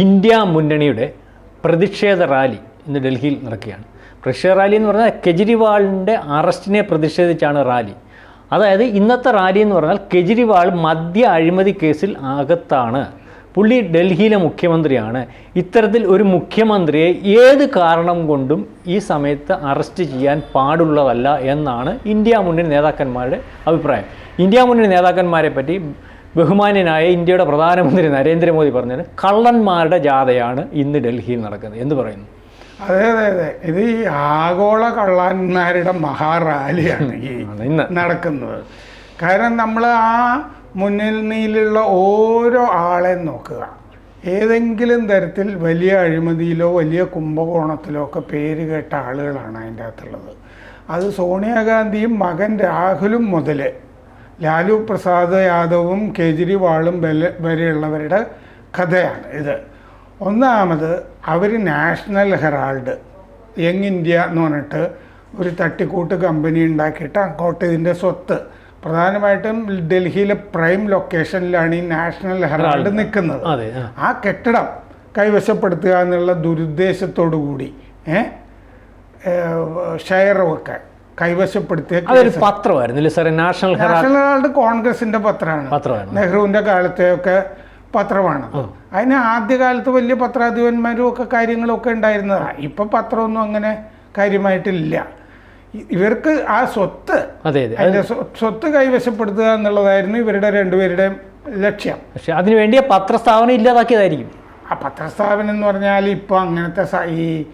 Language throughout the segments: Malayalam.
ഇന്ത്യ മുന്നണിയുടെ പ്രതിഷേധ റാലി ഇന്ന് ഡൽഹിയിൽ നടക്കുകയാണ്. പ്രതിഷേധ റാലി എന്ന് പറഞ്ഞാൽ കെജ്രിവാളിന്റെ അറസ്റ്റിനെ പ്രതിഷേധിച്ചാണ് റാലി. അതായത് ഇന്നത്തെ റാലി എന്ന് പറഞ്ഞാൽ കെജ്രിവാൾ മദ്യ അഴിമതി കേസിൽ അകത്താണ്. പുള്ളി ഡൽഹിയിലെ മുഖ്യമന്ത്രിയാണ്. ഇത്തരത്തിൽ ഒരു മുഖ്യമന്ത്രിയെ ഏത് കാരണം കൊണ്ടും ഈ സമയത്ത് അറസ്റ്റ് ചെയ്യാൻ പാടുള്ളതല്ല എന്നാണ് ഇന്ത്യ മുന്നണി നേതാക്കന്മാരുടെ അഭിപ്രായം. ഇന്ത്യ മുന്നണി നേതാക്കന്മാരെ പറ്റി ബഹുമാന്യനായ ഇന്ത്യയുടെ പ്രധാനമന്ത്രി നരേന്ദ്രമോദി പറഞ്ഞത് കള്ളന്മാരുടെ ജാഥയാണ് ഇന്ന് ഡൽഹിയിൽ നടക്കുന്നത്. എന്ന് പറയുന്നു? അതെ അതെ അതെ. ഇത് ഈ ആഗോള കള്ളന്മാരുടെ മഹാറാലിയാണ് ഈ ഇന്ന്. നടക്കുന്നത്. കാരണം നമ്മൾ ആ മുന്നണിയിലുള്ള ഓരോ ആളെ നോക്കുക. ഏതെങ്കിലും തരത്തിൽ വലിയ അഴിമതിയിലോ വലിയ കുംഭകോണത്തിലോ ഒക്കെ പേര് കേട്ട ആളുകളാണ് അതിന്റെ അകത്തുള്ളത്. അത് സോണിയാഗാന്ധിയും മകൻ രാഹുലും മുതൽ ലാലു പ്രസാദ് യാദവും കേജ്രിവാളും വരെ- വരെയുള്ളവരുടെ കഥയാണ് ഇത്. ഒന്നാമത് അവർ നാഷണൽ ഹെറാൾഡ് യങ് ഇന്ത്യ എന്ന് പറഞ്ഞിട്ട് ഒരു തട്ടിക്കൂട്ട് കമ്പനി ഉണ്ടാക്കിയിട്ട് അങ്ങോട്ട് ഇതിന്റെ സ്വത്ത്. പ്രധാനമായിട്ടും ഡൽഹിയിലെ പ്രൈം ലൊക്കേഷനിലാണ് ഈ നാഷണൽ ഹെറാൾഡ് നിൽക്കുന്നത്. ആ. കെട്ടിടം കൈവശപ്പെടുത്തുക എന്നുള്ള ദുരുദ്ദേശത്തോടു കൂടി ഏഹ് ഷെയർ വെക്കാൻ. കൈവശപ്പെടുത്തിയ അതൊരു സാറേ? നാഷണൽ ഹെറാൾഡ് നാഷണൽ ഹെറാൾഡ് കോൺഗ്രസിന്റെ പത്രമാണ്. നെഹ്റുവിന്റെ കാലത്തെയൊക്കെ പത്രമാണ്. അതിന് ആദ്യകാലത്ത് വലിയ പത്രാധിപന്മാരും ഒക്കെ കാര്യങ്ങളൊക്കെ ഉണ്ടായിരുന്നതാണ് ഇപ്പൊ പത്രമൊന്നും അങ്ങനെ കാര്യമായിട്ടില്ല. ഇ- ഇവർക്ക് ആ സ്വത്ത് അതെ അതെ. അതിന്റെ സ്വ- സ്വത്ത് കൈവശപ്പെടുത്തുക എന്നുള്ളതായിരുന്നു ഇവരുടെ രണ്ടുപേരുടെയും ലക്ഷ്യം. പക്ഷെ അതിനുവേണ്ടി പത്രസ്ഥാപനം ഇല്ലാതാക്കിയതായിരിക്കും. ആ പത്രസ്ഥാപനം എന്ന് പറഞ്ഞാൽ ഇപ്പോൾ അങ്ങനത്തെ സ- ഈ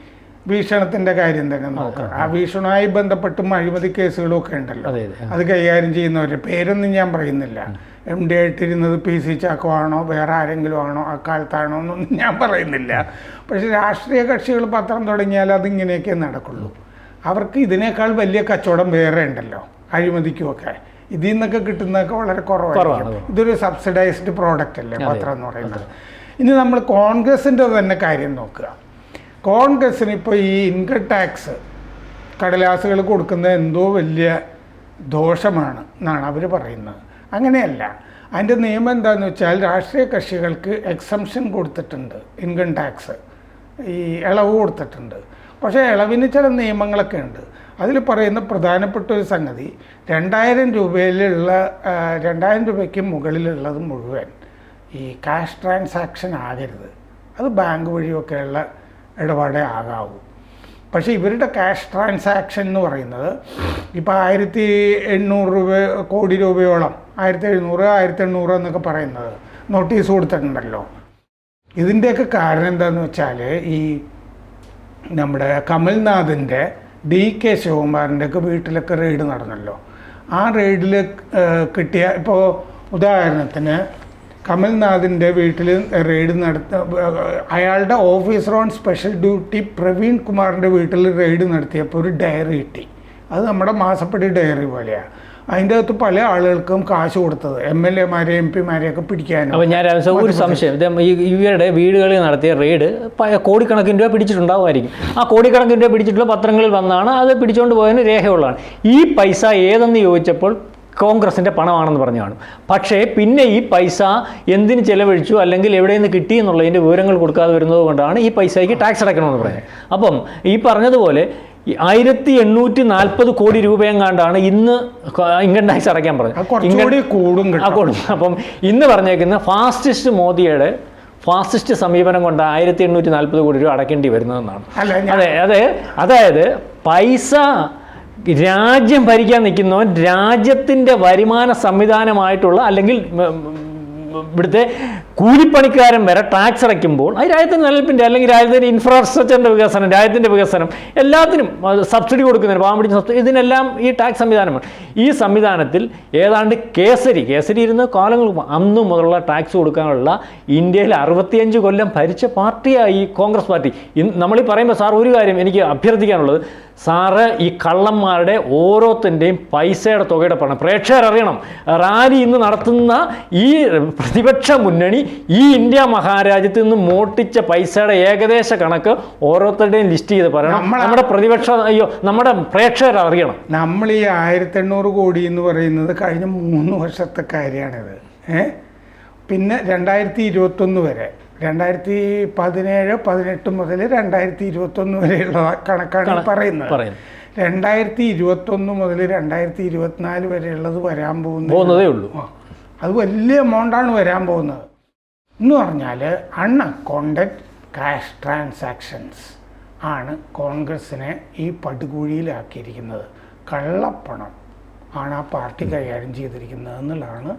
ഭീഷണത്തിന്റെ കാര്യം തന്നെ നോക്കാം. ആ ഭീഷണവുമായി ബന്ധപ്പെട്ടും അഴിമതി കേസുകളും ഒക്കെ ഉണ്ടല്ലോ. അതെ കൈകാര്യം ചെയ്യുന്നവരുടെ പേരൊന്നും ഞാൻ പറയുന്നില്ല. എം ഡി ആയിട്ടിരുന്നത് പി സി ചാക്കോ ആണോ വേറെ ആരെങ്കിലും ആണോ അക്കാലത്താണോ എന്നൊന്നും ഞാൻ പറയുന്നില്ല. പക്ഷെ രാഷ്ട്രീയ കക്ഷികൾ പത്രം തുടങ്ങിയാൽ അതിങ്ങനെയൊക്കെ നടക്കുള്ളൂ. അവർക്ക് ഇതിനേക്കാൾ വലിയ കച്ചവടം വേറെ ഉണ്ടല്ലോ. അഴിമതിക്കുമൊക്കെ. ഇതിൽ നിന്നൊക്കെ കിട്ടുന്നതൊക്കെ വളരെ കുറവാണ് കുറവാണ്. ഇതൊരു സബ്സിഡൈസ്ഡ് പ്രോഡക്റ്റ് അല്ലേ പത്രം എന്ന് പറയുന്നത്. ഇനി നമ്മൾ കോൺഗ്രസിന്റെ തന്നെ കാര്യം നോക്കുക. കോൺഗ്രസ്സിന് ഇപ്പോൾ ഈ ഇൻകം ടാക്സ് കടലാസുകൾ കൊടുക്കുന്ന എന്തോ വലിയ ദോഷമാണ് എന്നാണ് അവർ പറയുന്നത്. അങ്ങനെയല്ല. അതിന്റെ നിയമം എന്താണെന്ന് വെച്ചാൽ രാഷ്ട്രീയ കക്ഷികൾക്ക് എക്സംഷൻ കൊടുത്തിട്ടുണ്ട് ഇൻകം ടാക്സ് ഈ ഇളവ് കൊടുത്തിട്ടുണ്ട്. പക്ഷേ ഇളവിന് ചില നിയമങ്ങളൊക്കെ ഉണ്ട്. അതിൽ പറയുന്ന പ്രധാനപ്പെട്ട ഒരു സംഗതി രണ്ടായിരം രൂപയിലുള്ള രണ്ടായിരം രൂപയ്ക്ക് മുകളിലുള്ളത് മുഴുവൻ ഈ ക്യാഷ് ട്രാൻസാക്ഷൻ ആകരുത്. അത് ബാങ്ക് വഴിയൊക്കെയുള്ള ഇടപാടേ ആകാവൂ. പക്ഷേ ഇവരുടെ ക്യാഷ് ട്രാൻസാക്ഷൻ എന്ന് പറയുന്നത് ഇപ്പോൾ ആയിരത്തി എണ്ണൂറ് രൂപ കോടി രൂപയോളം ആയിരത്തി എഴുന്നൂറ് ആയിരത്തി എണ്ണൂറ് എന്നൊക്കെ പറയുന്നത് നോട്ടീസ് കൊടുത്തിട്ടുണ്ടല്ലോ. ഇതിന്റെയൊക്കെ കാരണം എന്താണെന്ന് വെച്ചാൽ ഈ നമ്മുടെ കമൽനാഥിന്റെ ഡി കെ ശിവകുമാറിന്റെയൊക്കെ വീട്ടിലൊക്കെ റെയ്ഡ് നടന്നല്ലോ. ആ റെയ്ഡിൽ കിട്ടിയ ഇപ്പോൾ ഉദാഹരണത്തിന് കമൽനാഥിന്റെ വീട്ടിൽ റെയ്ഡ് നടത്ത അയാളുടെ officer on special duty Praveen കുമാറിന്റെ വീട്ടിൽ റെയ്ഡ് നടത്തിയപ്പോൾ ഒരു ഡയറി കിട്ടി. അത് നമ്മുടെ മാസപ്പടി ഡയറി പോലെയാണ് അതിന്റെ അകത്ത് പല ആളുകൾക്കും കാശ് കൊടുത്തത്. എം എൽ എമാരെ എം പിമാരെയൊക്കെ പിടിക്കാനും. അപ്പോൾ ഞാൻ ഒരു സംശയം. ഇവരുടെ വീടുകളിൽ നടത്തിയ റെയ്ഡ് കോടിക്കണക്കിന് രൂപ പിടിച്ചിട്ടുണ്ടാവുമായിരിക്കും. ആ കോടിക്കണക്കിന് രൂപ പിടിച്ചിട്ടുള്ള പത്രങ്ങളിൽ വന്നാണ് അത് പിടിച്ചുകൊണ്ട് പോയതിന് രേഖയുള്ളതാണ്. ഈ പൈസ ഏതെന്ന് ചോദിച്ചപ്പോൾ കോൺഗ്രസിന്റെ പണമാണെന്ന് പറഞ്ഞു കാണും. പക്ഷേ പിന്നെ ഈ പൈസ എന്തിന് ചെലവഴിച്ചു അല്ലെങ്കിൽ എവിടെ നിന്ന് കിട്ടി എന്നുള്ളതിന്റെ വിവരങ്ങൾ കൊടുക്കാതെ വരുന്നത് കൊണ്ടാണ് ഈ പൈസയ്ക്ക് ടാക്സ് അടയ്ക്കണമെന്ന് പറയുന്നത്. അപ്പം ഈ പറഞ്ഞതുപോലെ ആയിരത്തി എണ്ണൂറ്റി നാൽപ്പത് കോടി രൂപയെങ്ങാണ്ടാണ് ഇന്ന് ഇൻകം ടാക്സ് അടയ്ക്കാൻ പറഞ്ഞത്. കൂടും കൂടും. അപ്പം ഇന്ന് പറഞ്ഞേക്കുന്ന ഫാസ്റ്റസ്റ്റ് മോദിയുടെ ഫാസിസ്റ്റ് സമീപനം കൊണ്ട് ആയിരത്തി എണ്ണൂറ്റി നാൽപ്പത് കോടി രൂപ അടയ്ക്കേണ്ടി വരുന്നതെന്നാണ്. അതെ അതെ അതായത് പൈസ രാജ്യം ഭരിക്കാൻ നിൽക്കുന്നവൻ രാജ്യത്തിന്റെ വരുമാന സംവിധാനമായിട്ടുള്ള അല്ലെങ്കിൽ ഇവിടുത്തെ കൂലിപ്പണിക്കാരൻ വരെ ടാക്സ് അടയ്ക്കുമ്പോൾ അത് രാജ്യത്തിന്റെ നിലനിൽപ്പിന്റെ അല്ലെങ്കിൽ രാജ്യത്തിന്റെ ഇൻഫ്രാസ്ട്രക്ചറിന്റെ വികസനം രാജ്യത്തിന്റെ വികസനം എല്ലാത്തിനും സബ്സിഡി കൊടുക്കുന്നതിന് പാവം പിടിച്ച സബ്സിഡി ഇതിനെല്ലാം ഈ ടാക്സ് സംവിധാനമാണ്. ഈ സംവിധാനത്തിൽ ഏതാണ്ട് കേസരി കേസരി ഇരുന്ന് കാലങ്ങൾ അന്നു മുതലുള്ള ടാക്സ് കൊടുക്കാനുള്ള ഇന്ത്യയിൽ അറുപത്തിയഞ്ച് കൊല്ലം ഭരിച്ച പാർട്ടിയായി കോൺഗ്രസ് പാർട്ടി. നമ്മളീ പറയുമ്പോൾ സാർ ഒരു കാര്യം എനിക്ക് അഭ്യർത്ഥിക്കാനുള്ളത്. സാറ് ഈ കള്ളന്മാരുടെ ഓരോത്തിന്റെയും പൈസയുടെ തുകയുടെ പണം. പ്രേക്ഷകർ അറിയണം റാലി ഇന്ന് നടത്തുന്ന ഈ പ്രതിപക്ഷ മുന്നണി ഈ ഇന്ത്യ മഹാരാജ്യത്ത് നിന്ന് മോട്ടിച്ച പൈസയുടെ ഏകദേശ കണക്ക് ഓരോരുത്തരുടെയും ലിസ്റ്റ് ചെയ്ത് പറയണം. നമ്മുടെ പ്രതിപക്ഷ അയ്യോ നമ്മുടെ പ്രേക്ഷകർ അറിയണം നമ്മൾ ഈ ആയിരത്തി എണ്ണൂറ് കോടി എന്ന് പറയുന്നത് കഴിഞ്ഞ മൂന്ന് വർഷത്തെ കാര്യമാണിത്. ഏ? പിന്നെ രണ്ടായിരത്തി ഇരുപത്തൊന്ന് വരെ. രണ്ടായിരത്തി പതിനേഴ് പതിനെട്ട് മുതൽ രണ്ടായിരത്തി ഇരുപത്തൊന്ന് വരെയുള്ള കണക്കാണ് പറയുന്നത്. രണ്ടായിരത്തി ഇരുപത്തൊന്ന് മുതൽ രണ്ടായിരത്തി ഇരുപത്തിനാല് വരെയുള്ളത് വരാൻ പോകുന്നത് ഉള്ളൂ. അത് വലിയ എമൗണ്ടാണ് വരാൻ പോകുന്നത്. എന്ന് പറഞ്ഞാൽ അൺഅക്കൗണ്ടഡ് ക്യാഷ് ട്രാൻസാക്ഷൻസ് ആണ് കോൺഗ്രസിനെ ഈ പടുകുഴിയിലാക്കിയിരിക്കുന്നത്. കള്ളപ്പണം ആണ് ആ പാർട്ടി കൈകാര്യം ചെയ്തിരിക്കുന്നത് എന്നുള്ളതാണ്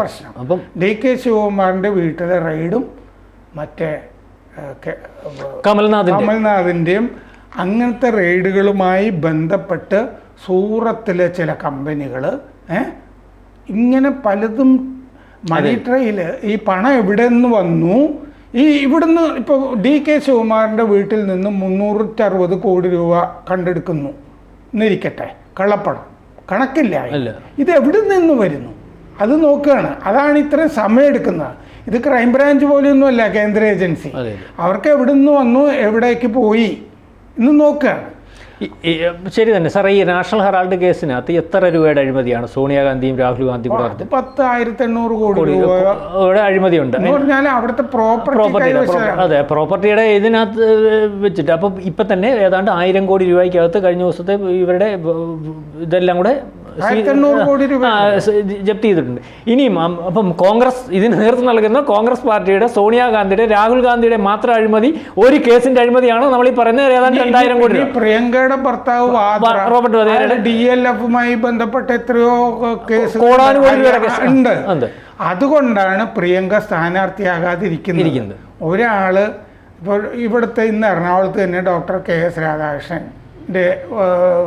പ്രശ്നം. അപ്പം ഡി കെ ശിവകുമാറിന്റെ വീട്ടിലെ റെയ്ഡും മറ്റേ കമൽനാഥിന്റെയും അങ്ങനത്തെ റെയ്ഡുകളുമായി ബന്ധപ്പെട്ട് സൂറത്തിലെ ചില കമ്പനികൾ ഇങ്ങനെ പലതും മണി ട്രെയിൽ ഈ പണം എവിടെ നിന്ന് വന്നു? ഈ ഇവിടുന്ന് ഇപ്പോൾ ഡി കെ ശിവകുമാറിന്റെ വീട്ടിൽ നിന്ന് മുന്നൂറ്ററുപത് കോടി രൂപ കണ്ടെടുക്കുന്നു. എന്നിരിക്കട്ടെ കള്ളപ്പണം. കണക്കില്ല. ഇത് എവിടെ നിന്ന് വരുന്നു? അത് നോക്കുകയാണ്. അതാണ് ഇത്രയും സമയം എടുക്കുന്നത്. ഇത് ക്രൈംബ്രാഞ്ച് പോലെയൊന്നുമല്ല കേന്ദ്ര ഏജൻസി. അവർക്ക് എവിടെ നിന്ന് വന്നു എവിടേക്ക് പോയി നോക്കുകയാണ് ഈ- ഈ, ശരി തന്നെ. സാർ ഈ നാഷണൽ ഹെറാൾഡ് കേസിനകത്ത് എത്ര രൂപയുടെ അഴിമതിയാണ് സോണിയാഗാന്ധിയും രാഹുൽ ഗാന്ധിയും കൂടെ പത്ത് ആയിരത്തി എണ്ണൂറ് കോടി അഴിമതി ഉണ്ട് അവിടുത്തെ പ്രോപ്പർട്ടി അതെ പ്രോപ്പർട്ടിയുടെ ഇതിനകത്ത് വെച്ചിട്ട്. അപ്പം ഇപ്പം തന്നെ ഏതാണ്ട് ആയിരം കോടി രൂപയ്ക്കകത്ത് കഴിഞ്ഞ ദിവസത്തെ ഇവരുടെ ഇതെല്ലാം കൂടെ കോടി രൂപ. ജപ്തി ചെയ്തിട്ടുണ്ട്. ഇനിയും അപ്പം കോൺഗ്രസ് ഇതിന് നേതൃത്വം നൽകുന്ന കോൺഗ്രസ് പാർട്ടിയുടെ സോണിയാഗാന്ധിയുടെ രാഹുൽ ഗാന്ധിയുടെ മാത്രം അഴിമതി ഒരു കേസിന്റെ അഴിമതിയാണ് നമ്മൾ ഈ പറയുന്നത്? ഏതാണ്ട് രണ്ടായിരം കോടി രൂപ. പ്രിയങ്കയുടെ ഭർത്താവ് റോബർട്ട് വധേരയുടെ- ഡി എൽ എഫുമായി ബന്ധപ്പെട്ട എത്രയോ കേസ് കോടാനുകോടി രൂപയുടെ ഉണ്ട്. അതുകൊണ്ടാണ് പ്രിയങ്ക സ്ഥാനാർത്ഥിയാകാതിരിക്കുന്നത്. ഒരാൾ ഇപ്പോൾ ഇവിടുത്തെ ഇന്ന് എറണാകുളത്ത് തന്നെ ഡോക്ടർ കെ എസ് രാധാകൃഷ്ണന്റെ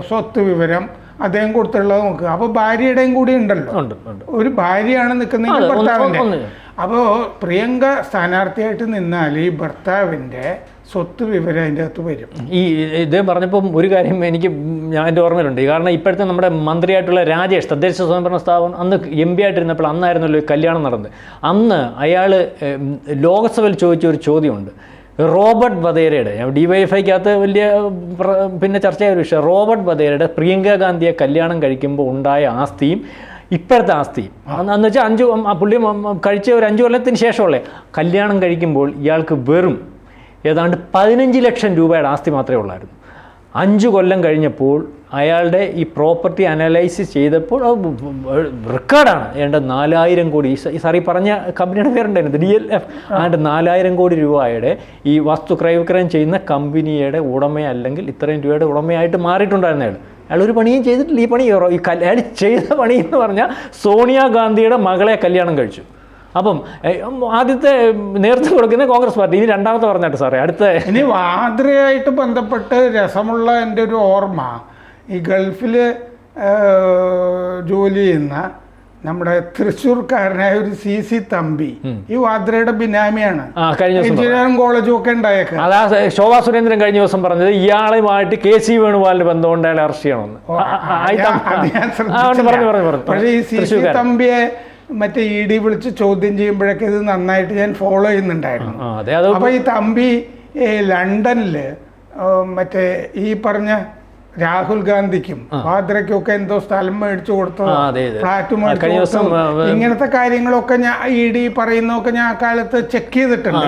സ്വത്ത് വിവരം അദ്ദേഹം കൊടുത്തുള്ളത് നോക്കുക അപ്പൊ ഭാര്യയുടെയും കൂടി ഉണ്ടല്ലോ. ഉണ്ട് ഉണ്ട്. ഒരു ഭാര്യയാണ് നിൽക്കുന്നത് അതെ, ഭർത്താവിന്റെ അപ്പോ അപ്പോൾ പ്രിയങ്ക സ്ഥാനാർത്ഥിയായിട്ട് നിന്നാൽ ഈ ഭർത്താവിന്റെ സ്വത്ത് വിവരം അതിന്റെ അകത്ത് വരും. ഈ ഇദ്ദേഹം പറഞ്ഞപ്പോൾ ഒരു കാര്യം എനിക്ക് ഞാൻ എന്റെ ഓർമ്മയിലുണ്ട്. കാരണം ഇപ്പോഴത്തെ നമ്മുടെ മന്ത്രിയായിട്ടുള്ള രാജേഷ് തദ്ദേശ സ്വയംഭരണ സ്ഥാപനം അന്ന് എം പി ആയിട്ടിരുന്നപ്പോൾ അന്നായിരുന്നല്ലോ കല്യാണം നടന്നത്. അന്ന് അയാൾ ലോകസഭയിൽ ചോദിച്ച ഒരു ചോദ്യമുണ്ട്. റോബർട്ട് ബദേരയുടെ ഡി വൈ എഫ് ഐക്കകത്ത് വലിയ പിന്നെ ചർച്ചയായ ഒരു വിഷയം റോബർട്ട് ബദേരയുടെ പ്രിയങ്ക ഗാന്ധിയെ കല്യാണം കഴിക്കുമ്പോൾ ഉണ്ടായ ആസ്തിയും ഇപ്പോഴത്തെ ആസ്തിയും. എന്ന് വെച്ചാൽ അഞ്ച് പുള്ളി കഴിച്ച ഒരു അഞ്ച് കൊല്ലത്തിന് ശേഷമുള്ള കല്യാണം കഴിക്കുമ്പോൾ ഇയാൾക്ക് വെറും ഏതാണ്ട് പതിനഞ്ച് ലക്ഷം രൂപയുടെ ആസ്തി മാത്രമേ ഉള്ളായിരുന്നു. അഞ്ച് കൊല്ലം കഴിഞ്ഞപ്പോൾ അയാളുടെ ഈ പ്രോപ്പർട്ടി അനലൈസ് ചെയ്തപ്പോൾ റെക്കോർഡാണ്. ഏണ്ട നാലായിരം കോടി. ഈ സാറി പറഞ്ഞ കമ്പനിയുടെ പേരുണ്ടായിരുന്നു. ഡി എൽ എഫ് ആണ്ട് നാലായിരം കോടി രൂപയുടെ ഈ വസ്തു ക്രയവിക്രയം ചെയ്യുന്ന കമ്പനിയുടെ ഉടമ അല്ലെങ്കിൽ ഇത്രയും രൂപയുടെ ഉടമയായിട്ട് മാറിയിട്ടുണ്ടായിരുന്നു അയാൾ. അയാൾ ഒരു പണിയും ചെയ്തിട്ടില്ല. ഈ പണി ഈ അയാൾ ചെയ്ത പണി എന്ന് പറഞ്ഞാൽ സോണിയാഗാന്ധിയുടെ മകളെ കല്യാണം കഴിച്ചു. അപ്പം ആദ്യത്തെ നേതൃത്വം കൊടുക്കുന്ന കോൺഗ്രസ് പാർട്ടി ഇനി രണ്ടാമത്തെ പറഞ്ഞിട്ട് സാറേ അടുത്ത ഇനി വാദ്രയായിട്ട് ബന്ധപ്പെട്ട് രസമുള്ള എന്റെ ഒരു ഓർമ്മ ഈ ഗൾഫിൽ ജോലി ചെയ്യുന്ന നമ്മുടെ തൃശ്ശൂർക്കാരനായ ഒരു സി സി തമ്പി ഈ വാദ്രയുടെ ബിനാമിയാണ് എഞ്ചിനീയറിംഗ് കോളേജും ഒക്കെ ഉണ്ടായേക്കാം അതാ ശോഭാ സുരേന്ദ്രൻ കഴിഞ്ഞ ദിവസം പറഞ്ഞത് ഇയാളുമായിട്ട് കെ സി വേണുപാലിന് ബന്ധമുണ്ട് അയാളെ അറസ്റ്റ് ചെയ്യണമെന്ന് പറഞ്ഞു പറഞ്ഞു പക്ഷേ ഈ സി സി തമ്പിയെ മറ്റേ ഇ ഡി വിളിച്ച് ചോദ്യം ചെയ്യുമ്പോഴൊക്കെ ഇത് നന്നായിട്ട് ഞാൻ ഫോളോ ചെയ്യുന്നുണ്ടായിരുന്നു. അപ്പൊ ഈ തമ്പി ലണ്ടനിൽ മറ്റേ ഈ പറഞ്ഞ രാഹുൽ ഗാന്ധിക്കും വാദ്രയ്ക്കും ഒക്കെ എന്തോ സ്ഥലം മേടിച്ചു കൊടുത്തോ ആ, അതെ, അതെ. ഫ്ലാറ്റ് മേടിച്ചു ഇങ്ങനത്തെ കാര്യങ്ങളൊക്കെ ഞാൻ ഇ ഡി പറയുന്നതൊക്കെ ഞാൻ ആ കാലത്ത് ചെക്ക് ചെയ്തിട്ടുണ്ട്.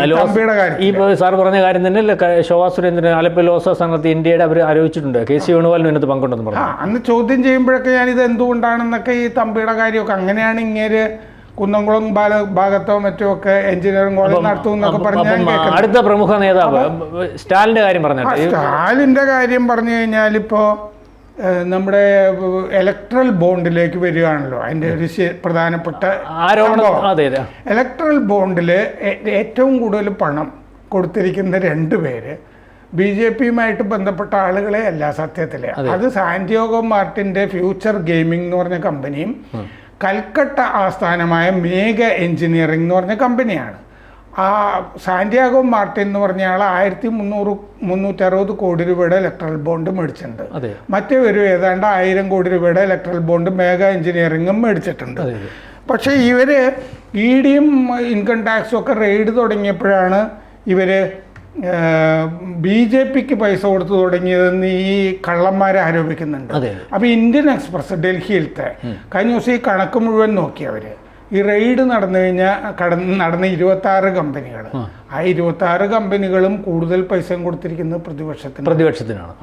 ഈ കാര്യം ഈ സാർ പറഞ്ഞ കാര്യം തന്നെ അല്ലേ, ശോഭാ സുരേന്ദ്രൻ ആലപ്പുഴ ലോക്സഭ സ്ഥാനത്ത് ഇന്ത്യയുടെ അവർ ആരോപിച്ചിട്ടുണ്ട്. കെ സി വേണുപാലിനും ഇതിനകത്ത് പങ്കുണ്ടെന്ന് പറഞ്ഞു. അന്ന് ചോദ്യം ചെയ്യുമ്പോഴൊക്കെ ഞാൻ ഇത് എന്തുകൊണ്ടാണെന്നൊക്കെ ഈ തമ്പിയുടെ കാര്യമൊക്കെ അങ്ങനെയാണ് ഇങ്ങേര് കുന്നംകുളം ബാല ഭാഗത്തോ മറ്റോ ഒക്കെ എഞ്ചിനീയറിംഗ് കോളേജ് നടത്തും പറഞ്ഞ് അടുത്ത പ്രമുഖ നേതാവ് സ്റ്റാലിന്റെ കാര്യം പറഞ്ഞു സ്റ്റാലിന്റെ കാര്യം പറഞ്ഞു കഴിഞ്ഞാൽ ഇപ്പോ നമ്മുടെ ഇലക്ട്രൽ ബോണ്ടിലേക്ക് വരികയാണല്ലോ. അതിന്റെ ഒരു പ്രധാനപ്പെട്ട ഇലക്ട്രൽ ബോണ്ടിൽ ഏറ്റവും കൂടുതൽ പണം കൊടുത്തിരിക്കുന്ന രണ്ട് പേര് ബി ജെ പിയുമായിട്ട് ബന്ധപ്പെട്ട ആളുകളെ അല്ല സത്യത്തിൽ. അത്. സാന്റിയോഗോ മാർട്ടിന്റെ ഫ്യൂച്ചർ ഗെയിമിംഗ് എന്ന് പറഞ്ഞ കമ്പനിയും കൽക്കട്ട ആസ്ഥാനമായ മേഘ എഞ്ചിനീയറിംഗ് എന്ന് പറഞ്ഞ കമ്പനിയാണ്. ആ സാന്റിയാഗോ മാർട്ടിൻ എന്ന് പറഞ്ഞ ആൾ ആയിരത്തി മുന്നൂറ് മുന്നൂറ്ററുപത് കോടി രൂപയുടെ ഇലക്ട്രൽ ബോണ്ട് മേടിച്ചിട്ടുണ്ട്. മറ്റേ ഒരു ഏതാണ്ട് ആയിരം കോടി രൂപയുടെ ഇലക്ട്രൽ ബോണ്ട് മേഘ എഞ്ചിനീയറിംഗും മേടിച്ചിട്ടുണ്ട്. പക്ഷേ ഇവർ ഇ ഡിയും ഇൻകം ടാക്സും ഒക്കെ റെയ്ഡ് തുടങ്ങിയപ്പോഴാണ് ഇവർ ബി ജെ പിക്ക് പൈസ കൊടുത്തു തുടങ്ങിയതെന്ന് ഈ കള്ളന്മാരെ ആരോപിക്കുന്നുണ്ട്. അപ്പോൾ അപ്പൊ ഇന്ത്യൻ എക്സ്പ്രസ് ഡൽഹിയിലത്തെ കഴിഞ്ഞ ദിവസം ഈ കണക്ക് മുഴുവൻ നോക്കി അവർ. ഈ റെയ്ഡ് നടന്നു കഴിഞ്ഞാൽ കടന്ന് നടന്ന ഇരുപത്തി ആറ് കമ്പനികൾ ആ ഇരുപത്തി ആറ് കമ്പനികളും കൂടുതൽ പൈസ കൊടുത്തിരിക്കുന്നത് പ്രതിപക്ഷത്തിന്. പ്രതിപക്ഷത്തിനാണ്.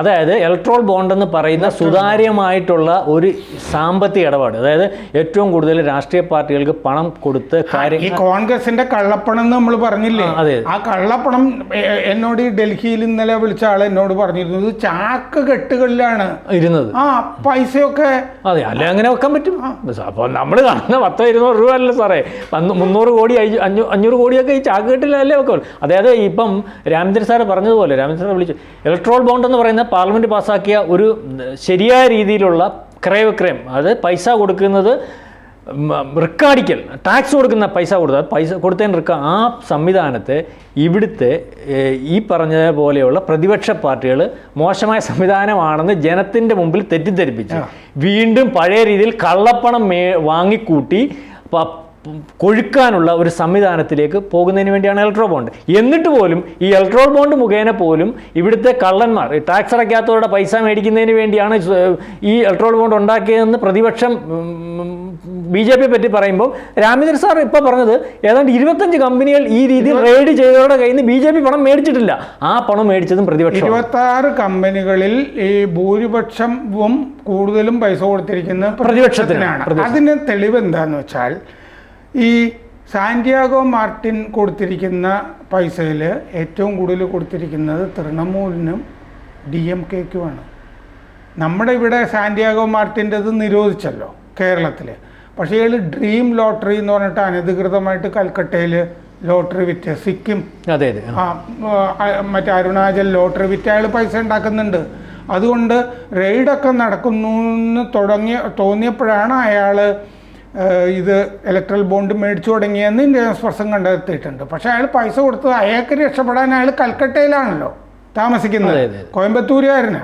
അതായത് ഇലക്ട്രോൾ ബോണ്ട് എന്ന് പറയുന്ന സുതാര്യമായിട്ടുള്ള ഒരു സാമ്പത്തിക ഇടപാട്. അതായത് ഏറ്റവും കൂടുതൽ രാഷ്ട്രീയ പാർട്ടികൾക്ക് പണം കൊടുത്ത് ഈ കാര്യം കോൺഗ്രസിന്റെ കള്ളപ്പണം എന്ന് നമ്മൾ പറഞ്ഞില്ലേ? അതെ. ആ കള്ളപ്പണം എന്നോട് ഈ ഡൽഹിയിൽ ഇന്നലെ വിളിച്ച ആൾ എന്നോട് പറഞ്ഞിരുന്നത് ചാക്ക് കെട്ടുകളിലാണ്. ഇരുന്നത്. ആ പൈസയൊക്കെ അതെ അല്ലെ അങ്ങനെ വെക്കാൻ പറ്റും. അപ്പോൾ നമ്മൾ കാണുന്ന പത്തോ ഇരുന്നൂറ് രൂപ അല്ല സാറേ. മുന്നൂറ് കോടി അഞ്ഞൂറ് കോടിയൊക്കെ ഈ ചാക്കുകെട്ടിലല്ലേ വെക്കുള്ളൂ അതായത് ഇപ്പം രാമചന്ദ്രൻ സാറ് പറഞ്ഞതുപോലെ രാമചന്ദ്രൻ സാറ് വിളിച്ചു ഇലക്ട്രോൾ ബോണ്ട് എന്ന് പറയുന്ന പാർലമെന്റ് പാസ്സാക്കിയ ഒരു ശരിയായ രീതിയിലുള്ള ക്രയവിക്രയം അത് പൈസ കൊടുക്കുന്നത് റിക്കാർഡിക്കൽ ടാക്സ് കൊടുക്കുന്ന പൈസ കൊടുത്താൽ പൈസ കൊടുത്തതിന് റിക്ക ആ സംവിധാനത്തെ ഇവിടുത്തെ ഈ പറഞ്ഞ പോലെയുള്ള പ്രതിപക്ഷ പാർട്ടികൾ മോശമായ സംവിധാനമാണെന്ന് ജനത്തിന്റെ മുമ്പിൽ തെറ്റിദ്ധരിപ്പിച്ചു. വീണ്ടും പഴയ രീതിയിൽ കള്ളപ്പണം മേ വാങ്ങിക്കൂട്ടി കൊഴുക്കാനുള്ള ഒരു സംവിധാനത്തിലേക്ക് പോകുന്നതിന് വേണ്ടിയാണ് ഇലക്ട്രോ ബോണ്ട് എന്നിട്ട് പോലും ഈ ഇലക്ട്രോ ബോണ്ട് മുഖേന പോലും ഇവിടുത്തെ കള്ളന്മാർ ടാക്സ് അടയ്ക്കാത്തവരുടെ പൈസ മേടിക്കുന്നതിന് വേണ്ടിയാണ് ഈ ഇലക്ട്രോ ബോണ്ട് ഉണ്ടാക്കിയതെന്ന് പ്രതിപക്ഷം ബി ജെ പിയെ പറ്റി പറയുമ്പോൾ രാമചന്ദ്രൻ സാർ ഇപ്പോൾ പറഞ്ഞത് ഏതാണ്ട് ഇരുപത്തഞ്ച് കമ്പനികൾ ഈ രീതിയിൽ റെയ്ഡ് ചെയ്തവരുടെ കയ്യിൽ നിന്ന് ബി ജെ പി പണം മേടിച്ചിട്ടില്ല. ആ പണം മേടിച്ചതും പ്രതിപക്ഷം ഇരുപത്തി ആറ് കമ്പനികളിൽ ഈ ഭൂരിപക്ഷവും കൂടുതലും പൈസ കൊടുത്തിരിക്കുന്നത്. പ്രതിപക്ഷത്തിനാണ് അതിന് തെളിവ് എന്താണെന്ന് വെച്ചാൽ ഈ സാന്റിയാഗോ മാർട്ടിൻ കൊടുത്തിരിക്കുന്ന പൈസയിൽ ഏറ്റവും കൂടുതൽ കൊടുത്തിരിക്കുന്നത് തൃണമൂലിനും ഡി എം കെക്കുമാണ്. നമ്മുടെ ഇവിടെ സാന്റിയാഗോ മാർട്ടിന്റെത് നിരോധിച്ചല്ലോ കേരളത്തിൽ പക്ഷേ ഇതിൽ ഡ്രീം ലോട്ടറി എന്ന് പറഞ്ഞിട്ട് അനധികൃതമായിട്ട് കൽക്കട്ടയിൽ ലോട്ടറി വിറ്റ് സിക്കിം അതെ അതെ. മറ്റേ അരുണാചൽ ലോട്ടറി വിറ്റ് അയാൾ പൈസ ഉണ്ടാക്കുന്നുണ്ട്. അതുകൊണ്ട് റെയ്ഡൊക്കെ നടക്കുന്നു എന്ന് തുടങ്ങിയ തോന്നിയപ്പോഴാണ് അയാൾ ഇത് ഇലക്ട്രൽ ബോണ്ട് മേടിച്ചു തുടങ്ങിയെന്ന് ഇന്ത്യൻ പ്രസം കണ്ടെത്തിയിട്ടുണ്ട്. പക്ഷെ അയാൾ പൈസ കൊടുത്തത് അയാൾക്ക് രക്ഷപ്പെടാൻ അയാൾ കൽക്കട്ടയിലാണല്ലോ താമസിക്കുന്നത്. അതെ, അതെ, അതെ. കോയമ്പത്തൂരുകാരനാ.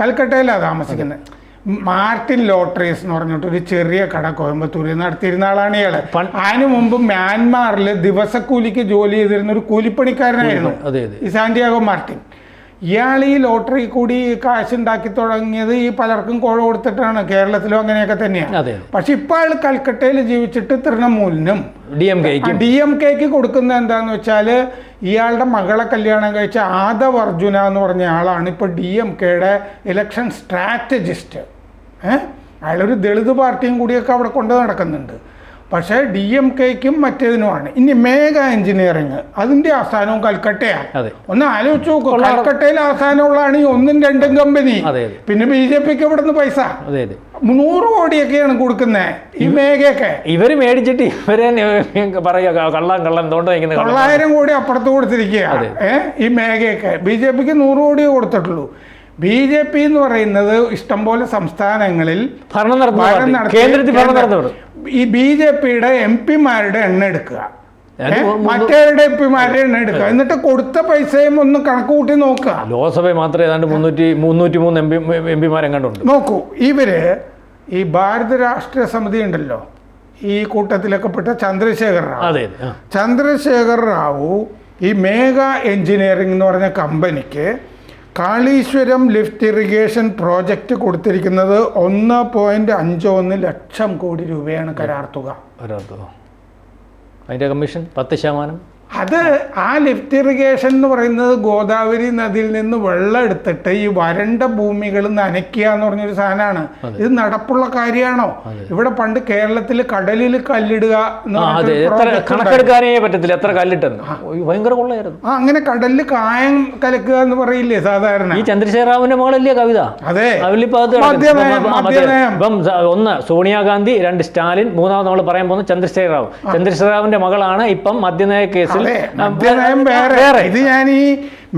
കൽക്കട്ടയിലാണ് താമസിക്കുന്നത്. മാർട്ടിൻ ലോട്ടറീസ് എന്ന് പറഞ്ഞിട്ട് ഒരു ചെറിയ കട കോയമ്പത്തൂരിൽ നടത്തിയിരുന്ന ആളാണ് ഇയാൾ അതിനു മുമ്പ് മ്യാൻമാറിൽ ദിവസക്കൂലിക്ക് ജോലി ചെയ്തിരുന്ന ഒരു കൂലിപ്പണിക്കാരനായിരുന്നു ഈ സാന്റിയാഗോ മാർട്ടിൻ. ഇയാൾ ഈ ലോട്ടറി കൂടി കാശ് ഉണ്ടാക്കി തുടങ്ങിയത് ഈ പലർക്കും കോഴ കൊടുത്തിട്ടാണ്. കേരളത്തിലും അങ്ങനെയൊക്കെ തന്നെയാണ്. പക്ഷെ ഇപ്പൊ അയാൾ കൽക്കട്ടയിൽ ജീവിച്ചിട്ട് തൃണമൂലിനും D M K D M കെക്ക് കൊടുക്കുന്ന എന്താന്ന് വെച്ചാൽ ഇയാളുടെ മകളെ കല്യാണം കഴിച്ച ആദവ് അർജുന എന്ന് പറഞ്ഞ ആളാണ് ഇപ്പൊ ഡി എം കെയുടെ ഇലക്ഷൻ സ്ട്രാറ്റജിസ്റ്റ് ഏഹ് അയാളൊരു ദളിത് പാർട്ടിയും കൂടിയൊക്കെ അവിടെ കൊണ്ട് നടക്കുന്നുണ്ട്. പക്ഷേ ഡി എം കെക്കും മറ്റേതിനുമാണ്. ഇനി മേഘ എഞ്ചിനീയറിങ് അതിന്റെ ആസ്ഥാനവും കൽക്കട്ടയാണ്. ഒന്ന് ആലോചിച്ച് നോക്കൂ. കൽക്കട്ടയിൽ ആസ്ഥാനമുള്ളതാണ് ഈ ഒന്നും രണ്ടും കമ്പനി. പിന്നെ ബി ജെ പിക്ക് ഇവിടെ നിന്ന് പൈസ മുന്നൂറ് കോടിയൊക്കെയാണ് കൊടുക്കുന്നത് ഈ മേഘയൊക്കെ. ഇവർ മേടിച്ചിട്ട് ഇവരെ പറയുക കള്ളൻ കള്ളൻ തോണ്ട് നിൽക്കുന്ന കള്ളൻ തൊള്ളായിരം കോടി അപ്പുറത്ത് കൊടുത്തിരിക്കുക ഏഹ് ഈ മേഘയൊക്കെ. ബി ജെ പിക്ക് നൂറ് കോടിയേ കൊടുത്തിട്ടുള്ളൂ. ബി ജെ പി എന്ന് പറയുന്നത് ഇഷ്ടംപോലെ സംസ്ഥാനങ്ങളിൽ ഭരണം നടത്തുന്നു നടത്തുന്ന നടത്തി- കേന്ദ്രത്തിൽ ഭരണം നടത്തുന്നവർ. ഈ ബി ജെ പിയുടെ എം പിമാരുടെ എണ്ണം എടുക്കുക. മറ്റവരുടെ എം പിമാരുടെ എണ്ണം എടുക്കുക. എന്നിട്ട് കൊടുത്ത പൈസയും ഒന്ന് കണക്ക് കൂട്ടി നോക്കുക. ലോക്സഭയിൽ മാത്രമേ ഏതാണ്ട് മുന്നൂറ്റി മുന്നൂറ്റി മൂന്ന് എം പി എം പിമാരെ കണ്ടുണ്ട് നോക്കൂ ഇവർ ഈ ഭാരത രാഷ്ട്രീയ സമിതി ഉണ്ടല്ലോ ഈ കൂട്ടത്തിലൊക്കെ പെട്ട ചന്ദ്രശേഖർ റാവു. അതെ അതെ ചന്ദ്രശേഖർ റാവു ഈ മേഘ എഞ്ചിനീയറിംഗ് എന്ന് പറഞ്ഞ കമ്പനിക്ക് കാളീശ്വരം ലിഫ്റ്റ് ഇറിഗേഷൻ പ്രോജക്റ്റ് കൊടുത്തിരിക്കുന്നത് ഒന്ന് പോയിന്റ് അഞ്ച് ഒന്ന് ലക്ഷം കോടി രൂപയാണ് കരാർ തുക. അതിന്റെ കമ്മീഷൻ പത്ത് ശതമാനം. അത് ആ ലിഫ്റ്റ് ഇറിഗേഷൻ എന്ന് പറയുന്നത് ഗോദാവരി നദിയിൽ നിന്ന് വെള്ളം എടുത്തിട്ട് ഈ വരണ്ട ഭൂമികൾ നനയ്ക്കുക എന്ന് പറഞ്ഞൊരു സാധനമാണ്. ഇത് നടപ്പുള്ള കാര്യമാണോ? ഇവിടെ പണ്ട് കേരളത്തിൽ കടലിൽ കല്ലിടുക കണക്കെടുക്കാനേ പറ്റത്തില്ല. എത്ര കല്ലിട്ടെന്ന്. ഭയങ്കര ആ അങ്ങനെ കടലിൽ കായം കലക്കുക എന്ന് പറയില്ലേ സാധാരണ? ഈ ചന്ദ്രശേഖറാവിന്റെ മകളല്ലേ കവിത? അതെ. ഒന്ന് സോണിയാഗാന്ധി രണ്ട് സ്റ്റാലിൻ. മൂന്നാമത് നമ്മൾ പറയാൻ പോകുന്നത് ചന്ദ്രശേഖർ റാവു ചന്ദ്രശേഖർ റാവുവിന്റെ മകളാണ് ഇപ്പം മദ്യനയ കേസിൽ വേറെ. ഇത് ഞാൻ ഈ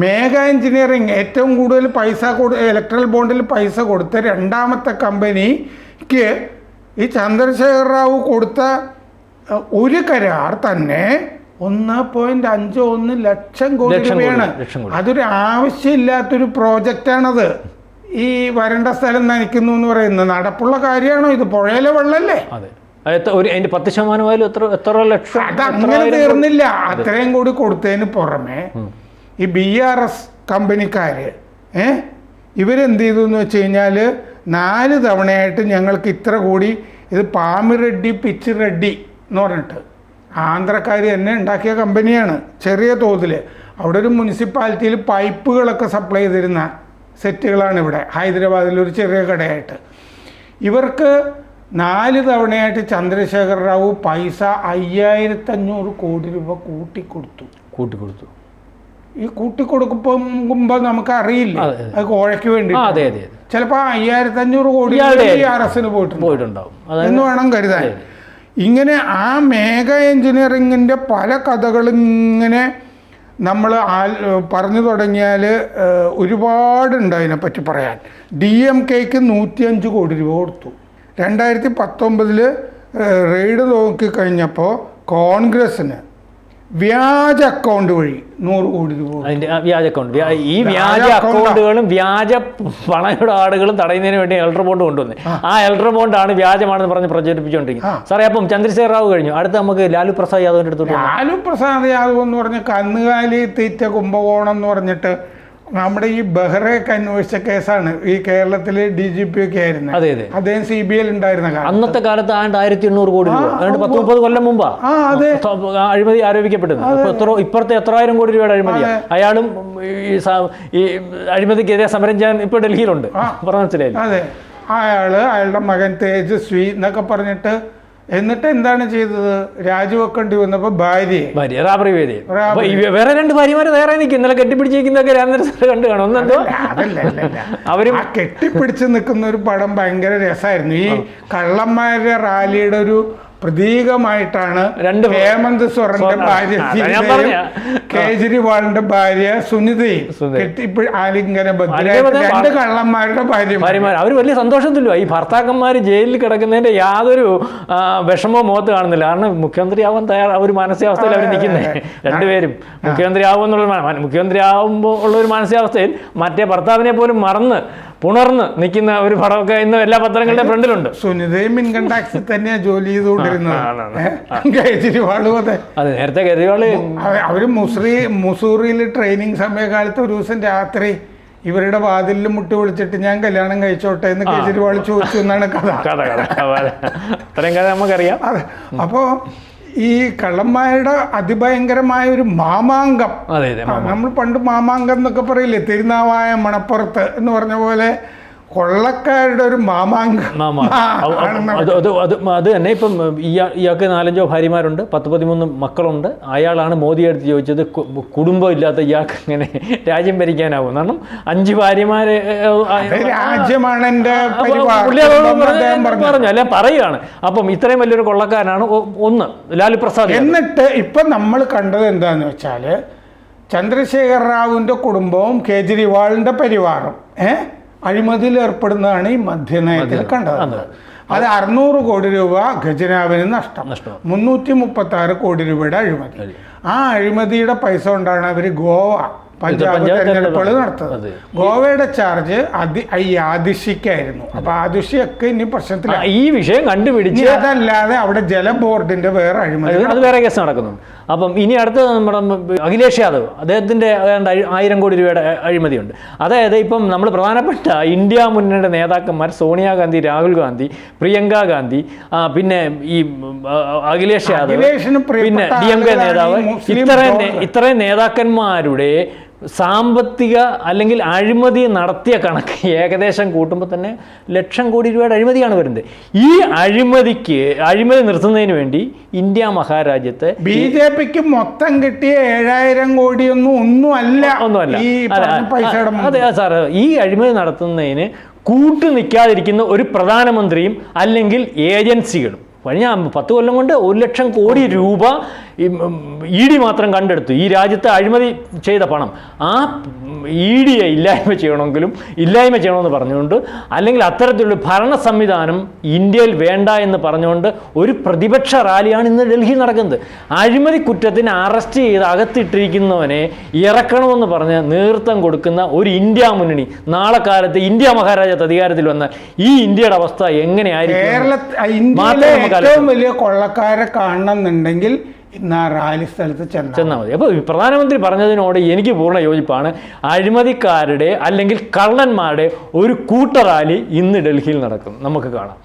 മേഘ എഞ്ചിനീയറിംഗ് ഏറ്റവും കൂടുതൽ പൈസ കൊടു ഇലക്ട്രൽ ബോണ്ടിൽ പൈസ കൊടുത്ത രണ്ടാമത്തെ കമ്പനിക്ക് ഈ ചന്ദ്രശേഖർ റാവു കൊടുത്ത ഒരു കരാർ തന്നെ ഒന്ന് പോയിന്റ് അഞ്ച് ഒന്ന് ലക്ഷം കോടി രൂപയാണ്. അതൊരു ആവശ്യമില്ലാത്തൊരു പ്രോജക്റ്റാണത്. ഈ വരണ്ട സ്ഥലം നനയ്ക്കുന്നു എന്ന് പറയുന്നത് നടപ്പുള്ള കാര്യമാണോ ഇത്? പുഴയിലെ വെള്ളമല്ലേ ഒരു അതിന്റെ പത്ത് ശതമാനമായാലും എത്ര എത്ര ലക്ഷം അത് എത്ര അങ്ങനെ തീർന്നില്ല. അത്രയും കൂടി കൊടുത്തതിന് പുറമെ ഈ ബി ആർ എസ് കമ്പനിക്കാര് ഏ? ഇവരെന്ത് ചെയ്തു എന്ന് വെച്ച് കഴിഞ്ഞാൽ നാല് തവണയായിട്ട് ഞങ്ങൾക്ക് ഇത്ര കൂടി ഇത് പാമി റെഡ്ഡി പിച്ച് റെഡ്ഡി എന്ന് പറഞ്ഞിട്ട് ആന്ധ്രക്കാർ തന്നെ ഉണ്ടാക്കിയ കമ്പനിയാണ് ചെറിയ തോതിൽ അവിടെ ഒരു മുനിസിപ്പാലിറ്റിയിൽ പൈപ്പുകളൊക്കെ സപ്ലൈ ചെയ്തിരുന്ന സെറ്റുകളാണ് ഇവിടെ. ഹൈദരാബാദിൽ ഒരു ചെറിയ കടയായിട്ട്. ഇവർക്ക് നാല് തവണയായിട്ട് ചന്ദ്രശേഖർ റാവു പൈസ അയ്യായിരത്തഞ്ഞൂറ് കോടി രൂപ കൂട്ടിക്കൊടുത്തു. കൂട്ടിക്കൊടുത്തു. ഈ കൂട്ടിക്കൊടുക്കുമ്പോൾ നമുക്ക് അറിയില്ല അത് കോഴയ്ക്ക് വേണ്ടി ചിലപ്പോ അതെ ചിലപ്പോൾ അയ്യായിരത്തി അഞ്ഞൂറ് കോടി ആർ എസിന് പോയിട്ടുണ്ട് പോയിട്ടുണ്ടാവും. എന്ന് വേണം കരുതാൻ. ഇങ്ങനെ ആ മേഘ എഞ്ചിനീയറിങ്ങിന്റെ പല കഥകളും ഇങ്ങനെ നമ്മൾ പറഞ്ഞു തുടങ്ങിയാൽ ഒരുപാടുണ്ട് അതിനെപ്പറ്റി പറയാൻ. ഡി എം കെക്ക് നൂറ്റിയഞ്ച് കോടി രൂപ കൊടുത്തു. രണ്ടായിരത്തി പത്തൊമ്പതിൽ റെയ്ഡ് നോക്കിക്കഴിഞ്ഞപ്പോൾ കോൺഗ്രസ്സിന് വ്യാജ അക്കൗണ്ട് വഴി നൂറ് കോടി രൂപ അതിന്റെ ആ വ്യാജ അക്കൗണ്ട്. വ്യാ- ഈ വ്യാജ വ്യാജ account ആ. അക്കൗണ്ടുകളും വ്യാജ പണയിടാടുകളും തടയുന്നതിന് വേണ്ടി എൽഡർ ബോണ്ട് കൊണ്ടുവന്നു. ആ. എൽഡർ ബോണ്ടാണ് വ്യാജമാണെന്ന് പറഞ്ഞ് പ്രചരിപ്പിച്ചുകൊണ്ടിരിക്കുന്നത് സാറേ അപ്പം ചന്ദ്രശേഖർ റാവു കഴിഞ്ഞു. അടുത്ത നമുക്ക് ലാലു പ്രസാദ് യാദവിന്റെ അടുത്തോട്ട് പോകാം. ലാലു പ്രസാദ് യാദവ് എന്ന് പറഞ്ഞ കന്നുകാലി തീറ്റ കുംഭകോണം എന്ന് പറഞ്ഞിട്ട് നമ്മുടെ ഈ ബഹ്റയൊക്കെ അന്വേഷിച്ച കേസാണ്. ഈ കേരളത്തിലെ ഡി ജി പി ഒക്കെ ആയിരുന്നു. അതെ അതെ. അദ്ദേഹം സി ബി ഐ ഉണ്ടായിരുന്ന അന്നത്തെ കാലത്ത് ആണ്ട് ആയിരത്തി എണ്ണൂറ് കോടി രൂപ. അതുകൊണ്ട് പത്ത് മുപ്പത് കൊല്ലം മുമ്പാ. അഴിമതി ആരോപിക്കപ്പെട്ടത്. ഇപ്പൊ എത്ര ഇപ്പുറത്തെ എത്രായിരം കോടി രൂപയുടെ അഴിമതി അയാളും ഈ ഈ അഴിമതിക്കെതിരെ സമരം ചെയ്യാൻ ഇപ്പൊ ഡൽഹിയിലുണ്ട്. പറഞ്ഞു മനസ്സിലായി അതെ. അയാൾ അയാളുടെ മകൻ തേജസ്വി എന്നൊക്കെ പറഞ്ഞിട്ട് എന്നിട്ട് എന്താണ് ചെയ്തത്? രാജിവെക്കേണ്ടി വന്നപ്പോ ഭാര്യയെ. ഭാര്യ റാബറി ഈ വേറെ രണ്ട് ഭാര്യമാര് നേരെ നിൽക്കും ഇന്നലെ കെട്ടിപ്പിടിച്ചിരിക്കുന്നതൊക്കെ രാമേന്ദ്ര സാർ കണ്ടു കാണും. ഒന്നെന്തോ. അവരും കെട്ടിപ്പിടിച്ച് നിൽക്കുന്ന ഒരു പടം ഭയങ്കര രസമായിരുന്നു ഈ കള്ളന്മാരുടെ റാലിയുടെ ഒരു പ്രതീകമായിട്ടാണ് രണ്ട് ഹേമന്ത് സോറന്റെ ഭാര്യ. കേജ്രിവാളിന്റെ ഭാര്യ സുനിതയും സുനിത. ആലിംഗന രണ്ട് കള്ളന്മാരുടെ ഭാര്യ ഭാര്യമാർ അവർ വലിയ സന്തോഷത്തില്ല ഈ ഭർത്താക്കന്മാർ ജയിലിൽ കിടക്കുന്നതിന്റെ യാതൊരു വിഷമോ മുഖത്ത് കാണുന്നില്ല. കാരണം മുഖ്യമന്ത്രി ആവാൻ തയ്യാർ ഒരു മാനസികാവസ്ഥയിൽ അവർ നിൽക്കുന്നത് രണ്ടുപേരും. മുഖ്യമന്ത്രി ആവും എന്നുള്ള മുഖ്യമന്ത്രി ആവുമ്പോൾ ഉള്ള ഒരു മാനസികാവസ്ഥയിൽ മറ്റേ ഭർത്താവിനെ പോലും മറന്ന് പുണർന്ന് നിൽക്കുന്ന ഒരു പടമൊക്കെ ഇന്ന് എല്ലാ പത്രങ്ങളുടെ ഫ്രണ്ടിലുണ്ട്. സുനിതയും ഇൻകം തന്നെയാണ് ജോലി ചെയ്തുകൊണ്ടിരുന്നത്? കേജ്രിവാളും അതെ. അത് നേരത്തെ കേജ്രിവാൾ അവ- അവർ മുസ്രി മുസൂറിയിൽ ട്രെയിനിങ് സമയകാലത്ത് ഒരു ദിവസം രാത്രി ഇവരുടെ വാതിലിൽ മുട്ടി വിളിച്ചിട്ട് ഞാൻ കല്യാണം കഴിച്ചോട്ടെ എന്ന് കേജ്രിവാൾ ചോദിച്ചു എന്നാണ് കഥ. കഥ കഥ. അതെ. അത്രയും കഥ നമുക്കറിയാം. അതെ. അപ്പോ ഈ കള്ളന്മാരുടെ അതിഭയങ്കരമായ ഒരു മാമാങ്കം. നമ്മൾ പണ്ട് മാമാങ്കം എന്നൊക്കെ പറയില്ലേ? തിരുനാവായ മണപ്പുറത്ത് എന്ന് പറഞ്ഞ പോലെ കൊള്ളക്കാരുടെ ഒരു അത് തന്നെ ഇപ്പം ഇയാ ഇയാൾക്ക് നാലഞ്ചോ ഭാര്യമാരുണ്ട് പത്ത് പതിമൂന്ന് മക്കളുണ്ട്. അയാളാണ് മോദി എടുത്ത് ചോദിച്ചത് കുടുംബം ഇല്ലാത്ത ഇയാൾക്ക് ഇങ്ങനെ രാജ്യം ഭരിക്കാനാവും. കാരണം അഞ്ച് ഭാര്യമാരെ രാജ്യമാണ് എന്റെ പറഞ്ഞ് അല്ലെ പറയുകയാണ്. അപ്പം ഇത്രയും വലിയൊരു കൊള്ളക്കാരനാണ് ഒന്ന് ലാലു പ്രസാദ് എന്നിട്ട് ഇപ്പം നമ്മൾ കണ്ടത് എന്താന്ന് വെച്ചാൽ ചന്ദ്രശേഖർ റാവുവിന്റെ കുടുംബവും കേജ്രിവാളിന്റെ പരിവാറും ഏ? അഴിമതിയിൽ ഏർപ്പെടുന്നതാണ് ഈ മധ്യനയത്തിൽ കണ്ടത്. അത്. അറുന്നൂറ് കോടി രൂപ ഖജനാവിന് നഷ്ടം. നഷ്ടം. മുന്നൂറ്റി മുപ്പത്തി ആറ് കോടി രൂപയുടെ അഴിമതി. ആ അഴിമതിയുടെ പൈസ കൊണ്ടാണ് അവർ ഗോവ പഞ്ചാബ് തെരഞ്ഞെടുപ്പുകൾ തെരഞ്ഞെടുപ്പ്. നടത്തുന്നത് ഗോവയുടെ ചാർജ് അതി ഈ ആദിഷിക്കായിരുന്നു അപ്പൊ ആദിഷിയൊക്കെ ഇനി പ്രശ്നത്തിൽ. പ്രശ്നത്തിലാണ് ഈ വിഷയം കണ്ടുപിടിച്ച് അതല്ലാതെ അവിടെ ജല ബോർഡിന്റെ വേറെ അഴിമതി അത് വേറെ കേസ് നടക്കുന്നു. അപ്പം ഇനി അടുത്തത് നമ്മുടെ അഖിലേഷ് യാദവ്. അദ്ദേഹത്തിന്റെ ഏതാണ്ട് ആയിരം കോടി രൂപയുടെ അഴിമതിയുണ്ട്. അതായത് ഇപ്പം നമ്മൾ പ്രധാനപ്പെട്ട ഇന്ത്യ മുന്നണിയുടെ നേതാക്കന്മാർ സോണിയാഗാന്ധി രാഹുൽ ഗാന്ധി പ്രിയങ്ക ഗാന്ധി പിന്നെ ഈ അഖിലേഷ് യാദവ് പിന്നെ ഡി എം കെ നേതാവ്. ഇത്രയും ഇത്രയും നേതാക്കന്മാരുടെ സാമ്പത്തിക അല്ലെങ്കിൽ അഴിമതി നടത്തിയ കണക്ക് ഏകദേശം കൂട്ടുമ്പോൾ തന്നെ ലക്ഷം കോടി രൂപയുടെ അഴിമതിയാണ് വരുന്നത്. ഈ അഴിമതിക്ക് അഴിമതി നിർത്തുന്നതിന് വേണ്ടി ഇന്ത്യ മഹാരാജ്യത്തെ ബി ജെ പിക്ക് മൊത്തം കിട്ടിയ ഏഴായിരം കോടിയൊന്നും ഒന്നും അല്ല ഒന്നുമല്ല. അതെ സാർ ഈ അഴിമതി നടത്തുന്നതിന് കൂട്ടു നിൽക്കാതിരിക്കുന്ന ഒരു പ്രധാനമന്ത്രിയും അല്ലെങ്കിൽ ഏജൻസികളും കഴിഞ്ഞ പത്ത് കൊല്ലം കൊണ്ട് ഒരു ലക്ഷം കോടി രൂപ ഇ ഡി മാത്രം കണ്ടെടുത്തു. ഈ രാജ്യത്തെ അഴിമതി ചെയ്ത പണം. ആ ഇ ഡിയെ ഇല്ലായ്മ ചെയ്യണമെങ്കിലും ഇല്ലായ്മ ചെയ്യണമെന്ന് പറഞ്ഞുകൊണ്ട് അല്ലെങ്കിൽ അത്തരത്തിലുള്ള ഭരണ സംവിധാനം ഇന്ത്യയിൽ വേണ്ട എന്ന് പറഞ്ഞുകൊണ്ട് ഒരു പ്രതിപക്ഷ റാലിയാണ് ഇന്ന് ഡൽഹിയിൽ നടക്കുന്നത്. അഴിമതി കുറ്റത്തിന് അറസ്റ്റ് ചെയ്ത് അകത്തിട്ടിരിക്കുന്നവനെ ഇറക്കണമെന്ന് പറഞ്ഞ് നേതൃത്വം കൊടുക്കുന്ന ഒരു ഇന്ത്യ മുന്നണി. നാളെ കാലത്ത് ഇന്ത്യ മഹാരാജാത്ത് അധികാരത്തിൽ വന്നാൽ ഈ ഇന്ത്യയുടെ അവസ്ഥ എങ്ങനെയായിരിക്കും? കേരള ഇന്ത്യയിലെ ഏറ്റവും വലിയ കൊള്ളക്കാരെ കാണണമെന്നുണ്ടെങ്കിൽ ഇന്ന് ആ റാലി സ്ഥലത്ത് ചെന്നാൽ ചെന്നാൽ മതി. അപ്പോൾ പ്രധാനമന്ത്രി പറഞ്ഞതിനോട് എനിക്ക് പൂർണ യോജിപ്പാണ്. അഴിമതിക്കാരുടെ അല്ലെങ്കിൽ കള്ളന്മാരുടെ ഒരു കൂട്ട റാലി ഇന്ന് ഡൽഹിയിൽ നടക്കും. നമുക്ക് കാണാം.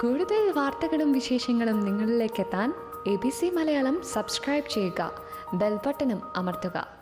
കൂടുതൽ വാർത്തകളും വിശേഷങ്ങളും നിങ്ങളിലേക്ക് എത്താൻ A B C Malayalam subscribe ചെയ്യുക. ബെൽബട്ടനും അമർത്തുക.